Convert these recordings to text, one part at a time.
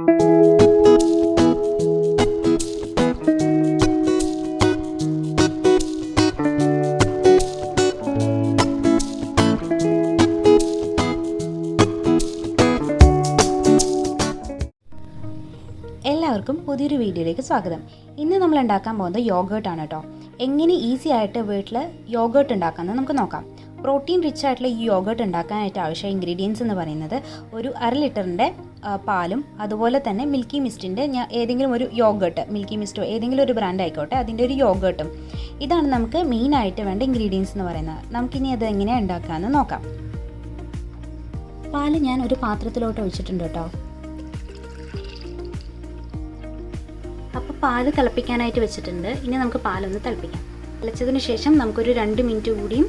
എല്ലാവർക്കും പുതിയൊരു വീഡിയോയിലേക്ക് സ്വാഗതം. ഇന്ന് നമ്മൾ ഉണ്ടാക്കാൻ പോകുന്നത് യോഗേർട്ടാണ് കേട്ടോ. എങ്ങനെ ഈസി ആയിട്ട് വീട്ടിൽ യോഗേർട്ട് ഉണ്ടാക്കാമെന്ന് നമുക്ക് നോക്കാം. പ്രോട്ടീൻ റിച്ച് ആയിട്ടുള്ള ഈ യോഗേർട്ട് ഉണ്ടാക്കാനായിട്ട് ആവശ്യമായ ഇൻഗ്രീഡിയൻസ് എന്ന് പറയുന്നത് ഒരു അര ലിറ്ററിന്റെ പാലും അതുപോലെ തന്നെ മിൽക്കി മിസ്റ്റിന്റെ ഞാൻ ഏതെങ്കിലും ഒരു യോഗേർട്ട് മിൽക്കി മിസ്റ്റോ ഏതെങ്കിലും ഒരു ബ്രാൻഡ് ആയിക്കോട്ടെ അതിന്റെ ഒരു യോഗേർട്ടും ഇതാണ് നമുക്ക് മെയിനായിട്ട് വേണ്ട ഇൻഗ്രീഡിയൻസ് എന്ന് പറയുന്നത്. നമുക്കിനി അത് എങ്ങനെയാണ് ഉണ്ടാക്കാമെന്ന് നോക്കാം. പാൽ ഞാൻ ഒരു പാത്രത്തിലോട്ട് ഒഴിച്ചിട്ടുണ്ട് കേട്ടോ. അപ്പോൾ പാൽ തിളപ്പിക്കാനായിട്ട് വെച്ചിട്ടുണ്ട്. ഇനി നമുക്ക് പാലൊന്ന് തിളപ്പിക്കാം. തിളച്ചതിന് ശേഷം നമുക്കൊരു രണ്ട് മിനിറ്റ് കൂടിയും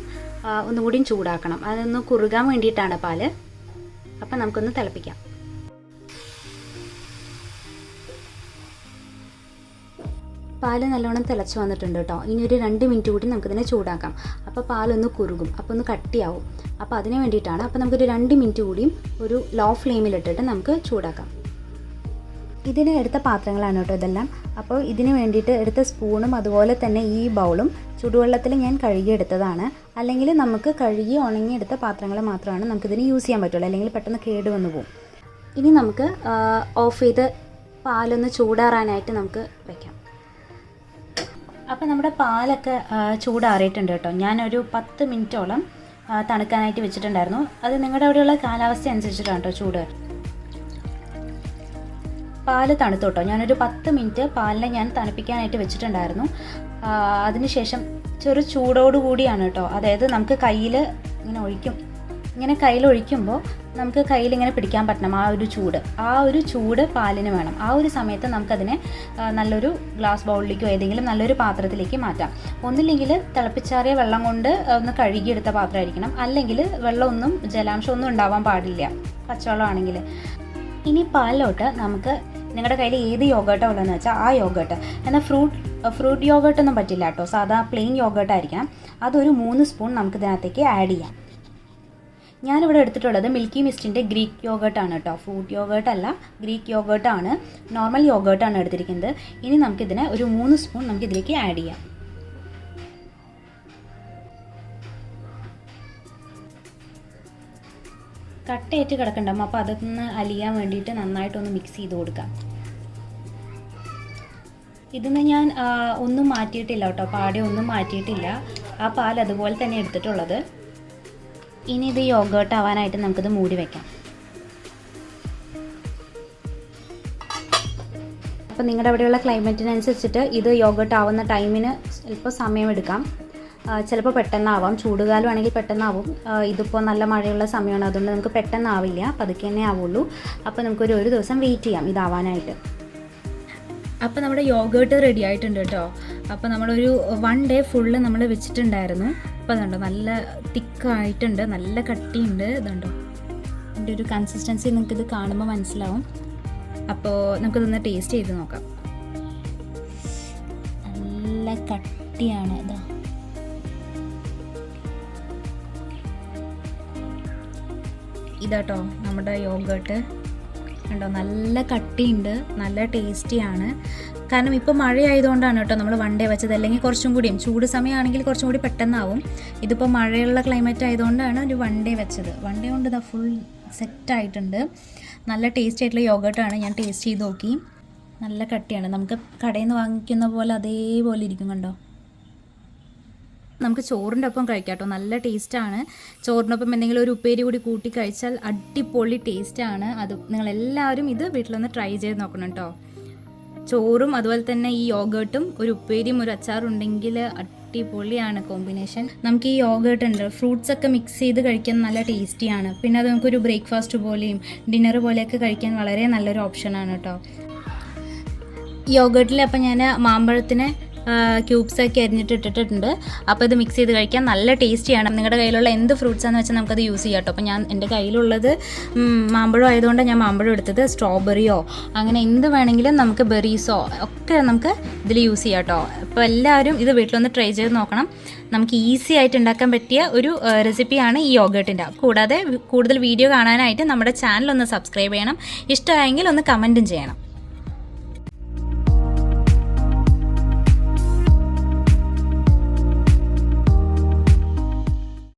ഒന്നുകൂടിയും ചൂടാക്കണം. അതൊന്ന് കുറുകാൻ വേണ്ടിയിട്ടാണ് പാൽ. അപ്പം നമുക്കൊന്ന് തിളപ്പിക്കാം. പാൽ നല്ലോണം തിളച്ച് വന്നിട്ടുണ്ട് കേട്ടോ. ഇനി ഒരു രണ്ട് മിനിറ്റ് കൂടി നമുക്കിതിനെ ചൂടാക്കാം. അപ്പോൾ പാലൊന്ന് കുറുകും. അപ്പോൾ ഒന്ന് കട്ടിയാവും. അപ്പോൾ അതിന് വേണ്ടിയിട്ടാണ് അപ്പോൾ നമുക്കൊരു രണ്ട് മിനിറ്റ് കൂടിയും ഒരു ലോ ഫ്ലെയിമിലിട്ടിട്ട് നമുക്ക് ചൂടാക്കാം. ഇതിന് എടുത്ത പാത്രങ്ങളാണ് കേട്ടോ ഇതെല്ലാം. അപ്പോൾ ഇതിന് വേണ്ടിയിട്ട് എടുത്ത സ്പൂണും അതുപോലെ തന്നെ ഈ ബൗളും ചുടുവെള്ളത്തിൽ ഞാൻ കഴുകിയെടുത്തതാണ്. അല്ലെങ്കിൽ നമുക്ക് കഴുകി ഉണങ്ങിയെടുത്ത പാത്രങ്ങൾ മാത്രമാണ് നമുക്കിതിന് യൂസ് ചെയ്യാൻ പറ്റുള്ളൂ. അല്ലെങ്കിൽ പെട്ടെന്ന് കേട് വന്നു പോകും. ഇനി നമുക്ക് ഓഫ് ചെയ്ത് പാലൊന്ന് ചൂടാറാനായിട്ട് നമുക്ക് വെക്കാം. അപ്പോൾ നമ്മുടെ പാലൊക്കെ ചൂടാറിയിട്ടുണ്ട് കേട്ടോ. ഞാനൊരു പത്ത് മിനിറ്റോളം തണുക്കാനായിട്ട് വെച്ചിട്ടുണ്ടായിരുന്നു. അത് നിങ്ങളുടെ അവിടെയുള്ള കാലാവസ്ഥ അനുസരിച്ചിട്ടാണ് കേട്ടോ ചൂട്. പാൽ തണുത്തു കേട്ടോ. ഞാനൊരു പത്ത് മിനിറ്റ് പാലിനെ ഞാൻ തണുപ്പിക്കാനായിട്ട് വെച്ചിട്ടുണ്ടായിരുന്നു. അതിനുശേഷം ചെറു ചൂടോടുകൂടിയാണ് കേട്ടോ. അതായത് നമുക്ക് കയ്യിൽ ഇങ്ങനെ ഒഴിക്കും. ഇങ്ങനെ കയ്യിൽ ഒഴിക്കുമ്പോൾ നമുക്ക് കയ്യിൽ ഇങ്ങനെ പിടിക്കാൻ പറ്റണം ആ ഒരു ചൂട്. ആ ഒരു ചൂട് പാലിന് വേണം. ആ ഒരു സമയത്ത് നമുക്കതിനെ നല്ലൊരു ഗ്ലാസ് ബൗളിലേക്കോ ഏതെങ്കിലും നല്ലൊരു പാത്രത്തിലേക്ക് മാറ്റാം. ഒന്നില്ലെങ്കിൽ തിളപ്പിച്ചാറിയ വെള്ളം കൊണ്ട് ഒന്ന് കഴുകിയെടുത്ത പാത്രമായിരിക്കണം. അല്ലെങ്കിൽ വെള്ളമൊന്നും ജലാംശമൊന്നും ഉണ്ടാവാൻ പാടില്ല പച്ചവെള്ളമാണെങ്കിൽ. ഇനി പാലിലോട്ട് നമുക്ക് നിങ്ങളുടെ കയ്യിൽ ഏത് യോഗേട്ടോ ഉള്ളതെന്ന് വെച്ചാൽ ആ യോഗേട്ട്. എന്നാൽ ഫ്രൂട്ട് ഫ്രൂട്ട് യോഗേട്ടൊന്നും പറ്റില്ല കേട്ടോ. സാധാ പ്ലെയിൻ യോഗേട്ടായിരിക്കണം. അതൊരു മൂന്ന് സ്പൂൺ നമുക്ക് ഇതിനകത്തേക്ക് ആഡ് ചെയ്യാം. ഞാനിവിടെ എടുത്തിട്ടുള്ളത് മിൽക്കി മിസ്റ്റിന്റെ ഗ്രീക്ക് യോഗേർട്ടാണ് കേട്ടോ ഫ്രൂട്ട് യോഗേർട്ട് അല്ല ഗ്രീക്ക് യോഗേർട്ടാണ് നോർമൽ യോഗേർട്ടാണ് എടുത്തിരിക്കുന്നത്. ഇനി നമുക്കിതിനെ ഒരു മൂന്ന് സ്പൂൺ നമുക്കിതിലേക്ക് ആഡ് ചെയ്യാം. കട്ടയേറ്റ് കിടക്കണ്ടാവും അപ്പോൾ അതൊന്ന് അലിയാൻ വേണ്ടിയിട്ട് നന്നായിട്ടൊന്ന് മിക്സ് ചെയ്ത് കൊടുക്കാം. ഇതിന്ന് ഞാൻ ഒന്നും മാറ്റിയിട്ടില്ല കേട്ടോ പാടെ ഒന്നും മാറ്റിയിട്ടില്ല. ആ പാൽ അതുപോലെ തന്നെ എടുത്തിട്ടുള്ളത്. ഇനി ഇത് യോഗേർട്ട് ആവാനായിട്ട് നമുക്കിത് മൂടി വെക്കാം. അപ്പോൾ നിങ്ങളുടെ അവിടെയുള്ള ക്ലൈമറ്റിനനുസരിച്ചിട്ട് ഇത് യോഗേർട്ട് ആവുന്ന ടൈമിന് ചിലപ്പോൾ സമയമെടുക്കാം. ചിലപ്പോൾ പെട്ടെന്നാവാം. ചൂടുകാലമാണെങ്കിൽ പെട്ടെന്നാവും. ഇതിപ്പോൾ നല്ല മഴയുള്ള സമയമാണ്. അതുകൊണ്ട് നമുക്ക് പെട്ടെന്നാവില്ല. പതുക്കെ തന്നെ ആവുള്ളൂ. അപ്പോൾ നമുക്കൊരു ഒരു ദിവസം വെയിറ്റ് ചെയ്യാം ഇതാവാനായിട്ട്. അപ്പോൾ നമ്മുടെ യോഗേർട്ട് റെഡി ആയിട്ടുണ്ട് കേട്ടോ. അപ്പോൾ നമ്മളൊരു വൺ ഡേ ഫുള്ള് നമ്മൾ വെച്ചിട്ടുണ്ടായിരുന്നു. അപ്പോൾ കണ്ടോ നല്ല തിക്കായിട്ടുണ്ട് നല്ല കട്ടിയുണ്ട് ഇതുണ്ടോ? ഇതിന്റെ ഒരു കൺസിസ്റ്റൻസി നിങ്ങൾക്കിത് കാണുമ്പോൾ മനസ്സിലാവും. അപ്പോൾ നമുക്കിതൊന്ന് ടേസ്റ്റ് ചെയ്ത് നോക്കാം. നല്ല കട്ടിയാണ് ഇതാ. ഇതാട്ടോ നമ്മുടെ യോഗേട്ട് കണ്ടോ നല്ല കട്ടിയുണ്ട് നല്ല ടേസ്റ്റിയാണ് കാരണം ഇപ്പോൾ മഴയായതുകൊണ്ടാണ് കേട്ടോ നമ്മൾ വൺ ഡേ വെച്ചത്. അല്ലെങ്കിൽ കുറച്ചും കൂടിയും. ചൂട് സമയമാണെങ്കിൽ കുറച്ചും കൂടി പെട്ടെന്നാവും. ഇതിപ്പോൾ മഴയുള്ള ക്ലൈമറ്റ് ആയതുകൊണ്ടാണ് ഒരു വൺ ഡേ വെച്ചത്. വൺ ഡേ കൊണ്ട് ഇതാ ഫുൾ സെറ്റായിട്ടുണ്ട് നല്ല ടേസ്റ്റി ആയിട്ടുള്ള യോഗട്ടാണ് ഞാൻ ടേസ്റ്റ് ചെയ്ത് നോക്കി. നല്ല കട്ടിയാണ്. നമുക്ക് കടയിൽ നിന്ന് വാങ്ങിക്കുന്ന പോലെ അതേപോലെ ഇരിക്കും കണ്ടോ? നമുക്ക് ചോറിന്റെ ഒപ്പം കഴിക്കാം കേട്ടോ. നല്ല ടേസ്റ്റാണ് ചോറിനൊപ്പം എന്തെങ്കിലും ഒരു ഉപ്പേരി കൂടി കൂട്ടി കഴിച്ചാൽ അടിപൊളി ടേസ്റ്റാണ് അത് നിങ്ങളെല്ലാവരും ഇത് വീട്ടിലൊന്ന് ട്രൈ ചെയ്ത് നോക്കണം കേട്ടോ. ചോറും അതുപോലെ തന്നെ ഈ യോഗേർട്ടും ഒരു ഉപ്പേരിയും ഒരു അച്ചാറും ഉണ്ടെങ്കിൽ അടിപൊളിയാണ് കോമ്പിനേഷൻ. നമുക്ക് ഈ യോഗേർട്ട് ഉണ്ട്. ഫ്രൂട്ട്സ് ഒക്കെ മിക്സ് ചെയ്ത് കഴിക്കാൻ നല്ല ടേസ്റ്റിയാണ് പിന്നെ അത് നമുക്കൊരു ബ്രേക്ക്ഫാസ്റ്റ് പോലെയും ഡിന്നർ പോലെയൊക്കെ കഴിക്കാൻ വളരെ നല്ലൊരു ഓപ്ഷനാണ് കേട്ടോ. യോഗേർട്ടിൽ അപ്പം ഞാൻ മാമ്പഴത്തിനെ ക്യൂബ്സൊക്കെ അരിഞ്ഞിട്ട് ഇട്ടിട്ടുണ്ട്. അപ്പോൾ ഇത് മിക്സ് ചെയ്ത് കഴിക്കാൻ നല്ല ടേസ്റ്റിയാണ് നിങ്ങളുടെ കയ്യിലുള്ള എന്ത് ഫ്രൂട്ട്സ് ഫ്രൂട്ട്സാന്ന് വെച്ചാൽ നമുക്കത് യൂസ് ചെയ്യാം കേട്ടോ അപ്പോൾ ഞാൻ എന്റെ കയ്യിലുള്ളത് മാമ്പഴം ആയതുകൊണ്ട് ഞാൻ മാമ്പഴം എടുത്തത്. സ്ട്രോബെറിയോ അങ്ങനെ എന്ത് വേണമെങ്കിലും നമുക്ക് ബെറീസോ ഒക്കെ നമുക്ക് ഇതിൽ യൂസ് ചെയ്യാം കേട്ടോ അപ്പോൾ എല്ലാവരും ഇത് വീട്ടിലൊന്ന് ട്രൈ ചെയ്ത് നോക്കണം. നമുക്ക് ഈസി ആയിട്ട് ഉണ്ടാക്കാൻ പറ്റിയ ഒരു റെസിപ്പിയാണ് ഈ യോഗേട്ടിന്റെ കൂടാതെ കൂടുതൽ വീഡിയോ കാണാനായിട്ട് നമ്മുടെ ചാനൽ ഒന്ന് സബ്സ്ക്രൈബ് ചെയ്യണം. ഇഷ്ടമായെങ്കിൽ ഒന്ന് കമന്റും ചെയ്യണം.